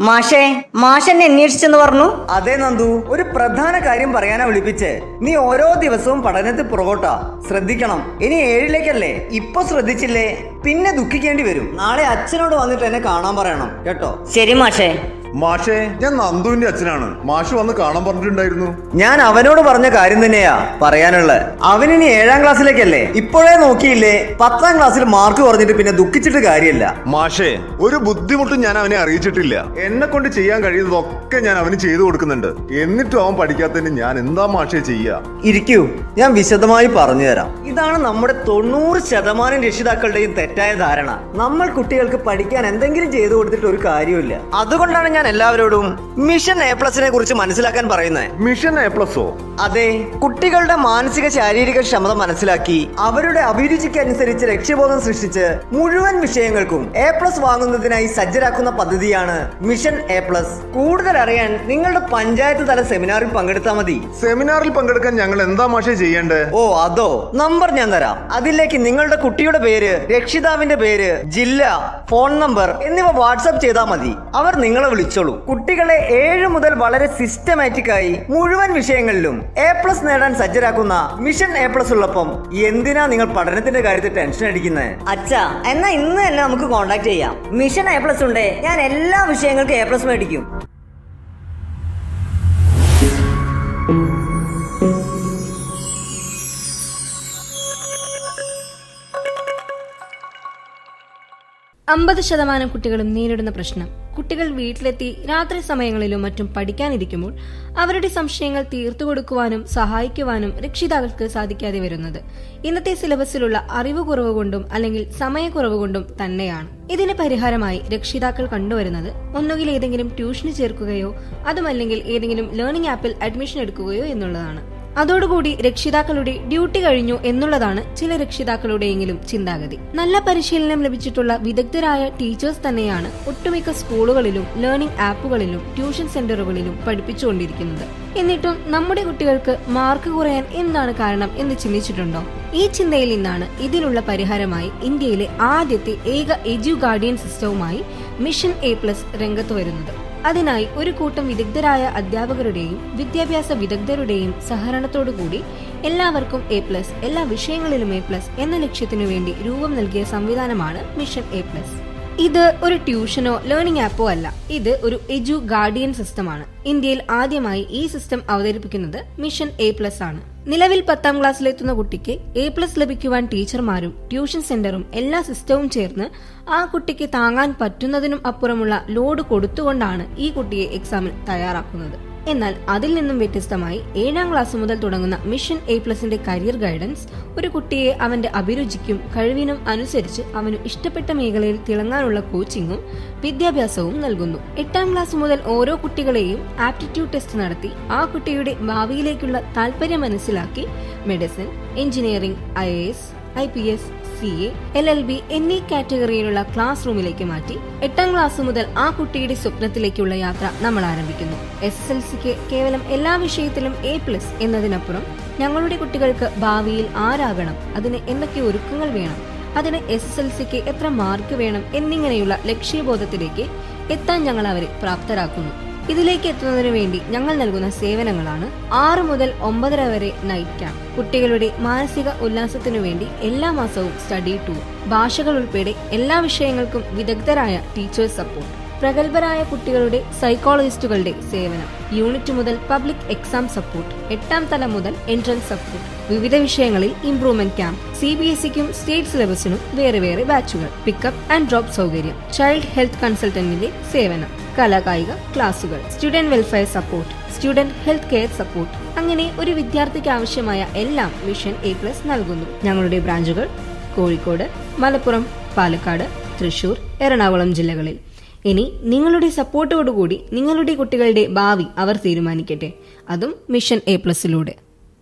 മാഷേ മാഷെന്നെ അന്വേഷിച്ചെന്ന് പറഞ്ഞു. അതെ നന്ദു ഒരു പ്രധാന കാര്യം പറയാനാ വിളിപ്പിച്ചേ. നീ ഓരോ ദിവസവും പഠനത്തിൽ പുറകോട്ടാ. ശ്രദ്ധിക്കണം. ഇനി ഏഴിലേക്കല്ലേ? ഇപ്പൊ ശ്രദ്ധിച്ചില്ലേ? പിന്നെ ദുഃഖിക്കേണ്ടി വരും. നാളെ അച്ഛനോട് വന്നിട്ട് എന്നെ കാണാൻ പറയണം. കേട്ടോ? ശരി മാഷേ. മാഷേ ഞാൻ നന്ദുവിന്റെ അച്ഛനാണ്. മാഷ് വന്ന് കാണാൻ പറഞ്ഞിട്ടുണ്ടായിരുന്നു. ഞാൻ അവനോട് പറഞ്ഞ കാര്യം തന്നെയാ പറയാനുള്ളത് അവനിനി ഏഴാം ക്ലാസ്സിലേക്കല്ലേ? ഇപ്പോഴേ നോക്കിയില്ലേ? പത്താം ക്ലാസ്സിൽ മാർക്ക് കുറഞ്ഞിട്ട് പിന്നെ ദുഃഖിച്ചിട്ട് കാര്യമില്ല. മാഷേ ഒരു ബുദ്ധിമുട്ടും ഞാൻ അവനെ അറിയിച്ചിട്ടില്ല. എന്നെ കൊണ്ട് ചെയ്യാൻ കഴിയുന്നതൊക്കെ ഞാൻ അവന് ചെയ്തു കൊടുക്കുന്നുണ്ട്. എന്നിട്ടും അവൻ പഠിക്കാത്തതിന് ഞാൻ എന്താ മാഷേ ചെയ്യാ? ഇരിക്കൂ ഞാൻ വിശദമായി പറഞ്ഞു തരാം. ഇതാണ് നമ്മുടെ തൊണ്ണൂറ് ശതമാനം രക്ഷിതാക്കളുടെയും തെറ്റായ ധാരണ. നമ്മൾ കുട്ടികൾക്ക് പഠിക്കാൻ എന്തെങ്കിലും ചെയ്തു കൊടുത്തിട്ട് ഒരു കാര്യമില്ല അതുകൊണ്ടാണ് ഞാൻ എല്ലാവരോടും മിഷൻ എ പ്ലസിനെ കുറിച്ച് മനസ്സിലാക്കാൻ പറയുന്നത് മിഷൻ എ പ്ലസോ? അതെ കുട്ടികളുടെ മാനസിക ശാരീരിക ക്ഷമത മനസ്സിലാക്കി അവരുടെ അഭിരുചിക്ക് അനുസരിച്ച് ലക്ഷ്യബോധം സൃഷ്ടിച്ച് മുഴുവൻ വിഷയങ്ങൾക്കും എ പ്ലസ് വാങ്ങുന്നതിനായി സജ്ജരാക്കുന്ന പദ്ധതിയാണ് മിഷൻ എ പ്ലസ്. കൂടുതൽ അറിയാൻ നിങ്ങളുടെ പഞ്ചായത്ത് തല സെമിനാറിൽ പങ്കെടുത്താൽ മതി. സെമിനാറിൽ പങ്കെടുക്കാൻ ഞങ്ങൾ എന്താ മാഷേ ചെയ്യേണ്ടത് ഓ അതോ. നമ്പർ ഞാൻ തരാം. അതിലേക്ക് നിങ്ങളുടെ കുട്ടിയുടെ പേര് രക്ഷിതാവിന്റെ പേര് ജില്ല ഫോൺ നമ്പർ എന്നിവ വാട്സപ്പ് ചെയ്താൽ മതി. അവർ നിങ്ങളെ വിളിച്ചോളൂ കുട്ടികളെ ഏഴ് മുതൽ വളരെ സിസ്റ്റമാറ്റിക് ആയി മുഴുവൻ വിഷയങ്ങളിലും എ പ്ലസ് നേടാൻ സജ്ജരാക്കുന്ന മിഷൻ എ പ്ലസ് ഉള്ളപ്പം എന്തിനാ നിങ്ങൾ പഠനത്തിന്റെ കാര്യത്തിൽ ടെൻഷൻ അടിക്കുന്നത് അച്ഛാ എന്നാ ഇന്ന് തന്നെ നമുക്ക് കോണ്ടാക്ട് ചെയ്യാം. മിഷൻ എ പ്ലസ് ഉണ്ടേ. ഞാൻ എല്ലാ വിഷയങ്ങൾക്കും എ പ്ലസ് മേടിക്കും. അമ്പത് ശതമാനം കുട്ടികളും നേരിടുന്ന പ്രശ്നം. കുട്ടികൾ വീട്ടിലെത്തി രാത്രി സമയങ്ങളിലും മറ്റും പഠിക്കാനിരിക്കുമ്പോൾ അവരുടെ സംശയങ്ങൾ തീർത്തു കൊടുക്കുവാനും സഹായിക്കുവാനും രക്ഷിതാക്കൾക്ക് സാധിക്കാതെ വരുന്നത് ഇന്നത്തെ സിലബസിലുള്ള അറിവ് കുറവ് കൊണ്ടും അല്ലെങ്കിൽ സമയക്കുറവ് കൊണ്ടും തന്നെയാണ്. ഇതിന് പരിഹാരമായി രക്ഷിതാക്കൾ കണ്ടുവരുന്നത് ഒന്നുകിൽ ഏതെങ്കിലും ട്യൂഷന് ചേർക്കുകയോ അതുമല്ലെങ്കിൽ ഏതെങ്കിലും ലേണിംഗ് ആപ്പിൽ അഡ്മിഷൻ എടുക്കുകയോ എന്നുള്ളതാണ്. അതോടുകൂടി രക്ഷിതാക്കളുടെ ഡ്യൂട്ടി കഴിഞ്ഞു എന്നുള്ളതാണ് ചില രക്ഷിതാക്കളുടെയെങ്കിലും ചിന്താഗതി. നല്ല പരിശീലനം ലഭിച്ചിട്ടുള്ള വിദഗ്ധരായ ടീച്ചേഴ്സ് തന്നെയാണ് ഒട്ടുമിക്ക സ്കൂളുകളിലും ലേണിംഗ് ആപ്പുകളിലും ട്യൂഷൻ സെന്ററുകളിലും പഠിപ്പിച്ചുകൊണ്ടിരിക്കുന്നത്. എന്നിട്ടും നമ്മുടെ കുട്ടികൾക്ക് മാർക്ക് കുറയാൻ എന്താണ് കാരണം എന്ന് ചിന്തിച്ചിട്ടുണ്ടോ? ഈ ചിന്തയിൽ നിന്നാണ് ഇതിനുള്ള പരിഹാരമായി ഇന്ത്യയിലെ ആദ്യത്തെ ഏക എജ്യു ഗാർഡിയൻ സിസ്റ്റവുമായി മിഷൻ എ പ്ലസ് രംഗത്ത് വരുന്നത്. അതിനായി ഒരു കൂട്ടം വിദഗ്ധരായ അധ്യാപകരുടെയും വിദ്യാഭ്യാസ വിദഗ്ധരുടെയും സഹകരണത്തോടുകൂടി എല്ലാവർക്കും എ പ്ലസ് എല്ലാ വിഷയങ്ങളിലും എ പ്ലസ് എന്ന ലക്ഷ്യത്തിനു വേണ്ടി രൂപം നൽകിയ സംവിധാനമാണ് മിഷൻ എ പ്ലസ് ഇത് ഒരു ട്യൂഷനോ ലേണിംഗ് ആപ്പോ അല്ല. ഇത് ഒരു എജു ഗാർഡിയൻ സിസ്റ്റമാണ്. ഇന്ത്യയിൽ ആദ്യമായി ഈ സിസ്റ്റം അവതരിപ്പിക്കുന്നത് മിഷൻ എ പ്ലസ് ആണ്. നിലവിൽ പത്താം ക്ലാസ്സിലെത്തുന്ന കുട്ടിക്ക് എ പ്ലസ് ലഭിക്കുവാൻ ടീച്ചർമാരും ട്യൂഷൻ സെന്ററും എല്ലാ സിസ്റ്റവും ചേർന്ന് ആ കുട്ടിക്ക് താങ്ങാൻ പറ്റുന്നതിനും അപ്പുറമുള്ള ലോഡ് കൊടുത്തുകൊണ്ടാണ് ഈ കുട്ടിയെ എക്സാമിൽ തയ്യാറാക്കുന്നത്. എന്നാൽ അതിൽ നിന്നും വ്യത്യസ്തമായി ഏഴാം ക്ലാസ് മുതൽ തുടങ്ങുന്ന മിഷൻ എ പ്ലസിന്റെ കരിയർ ഗൈഡൻസ് ഒരു കുട്ടിയെ അവന്റെ അഭിരുചിക്കും കഴിവിനും അനുസരിച്ച് അവന് ഇഷ്ടപ്പെട്ട മേഖലയിൽ തിളങ്ങാനുള്ള കോച്ചിങ്ങും വിദ്യാഭ്യാസവും നൽകുന്നു. എട്ടാം ക്ലാസ് മുതൽ ഓരോ കുട്ടികളെയും ആപ്റ്റിറ്റ്യൂഡ് ടെസ്റ്റ് നടത്തി ആ കുട്ടിയുടെ ഭാവിയിലേക്കുള്ള താല്പര്യം മനസ്സിലാക്കി medicine engineering I I P S C A L L B എന്നീ കാറ്റഗറിയിലുള്ള ക്ലാസ് റൂമിലേക്ക് മാറ്റി എട്ടാം ക്ലാസ് മുതൽ ആ കുട്ടിയുടെ സ്വപ്നത്തിലേക്കുള്ള യാത്ര നമ്മൾ ആരംഭിക്കുന്നു. എസ് എസ് എൽ സിക്ക് കേവലം എല്ലാ വിഷയത്തിലും എ പ്ലസ് എന്നതിനപ്പുറം ഞങ്ങളുടെ കുട്ടികൾക്ക് ഭാവിയിൽ ആരാകണം? അതിന് എന്തൊക്കെ ഒരുക്കങ്ങൾ വേണം? അതിന് എസ് എസ് എൽ സിക്ക് എത്ര മാർക്ക് വേണം? എന്നിങ്ങനെയുള്ള ലക്ഷ്യബോധത്തിലേക്ക് എത്താൻ ഞങ്ങൾ അവരെ പ്രാപ്തരാക്കുന്നു. ഇതിലേക്ക് എത്തുന്നതിന് വേണ്ടി ഞങ്ങൾ നൽകുന്ന സേവനങ്ങളാണ് ആറ് മുതൽ ഒമ്പതര വരെ നൈറ്റ് ക്യാമ്പ് കുട്ടികളുടെ മാനസിക ഉല്ലാസത്തിനു വേണ്ടി എല്ലാ മാസവും സ്റ്റഡി ടൂർ ഭാഷകൾ ഉൾപ്പെടെ എല്ലാ വിഷയങ്ങൾക്കും വിദഗ്ധരായ ടീച്ചേഴ്സ് സപ്പോർട്ട് പ്രഗത്ഭരായ കുട്ടികളുടെ സൈക്കോളജിസ്റ്റുകളുടെ സേവനം. യൂണിറ്റ് മുതൽ പബ്ലിക് എക്സാം സപ്പോർട്ട് എട്ടാം തലം മുതൽ എൻട്രൻസ് സപ്പോർട്ട് വിവിധ വിഷയങ്ങളിൽ improvement camp C B S ഇക്കും state സിലബസിനും വേറെ വേറെ ബാച്ചുകൾ പിക്കപ്പ് ആൻഡ് ഡ്രോപ്പ് സൗകര്യം. ചൈൽഡ് ഹെൽത്ത് കൺസൾട്ടന്റിന്റെ സേവനം. കലാകായിക ക്ലാസുകൾ student welfare support student health care support അങ്ങനെ ഒരു വിദ്യാർത്ഥിക്ക് ആവശ്യമായ എല്ലാം മിഷൻ എ പ്ലസ് നൽകുന്നു. ഞങ്ങളുടെ ബ്രാഞ്ചുകൾ കോഴിക്കോട് മലപ്പുറം പാലക്കാട് തൃശൂർ എറണാകുളം ജില്ലകളിൽ. ഇനി നിങ്ങളുടെ സപ്പോർട്ടോടുകൂടി നിങ്ങളുടെ കുട്ടികളുടെ ഭാവി അവർ തീരുമാനിക്കട്ടെ. അതും മിഷൻ എ പ്ലസിലൂടെ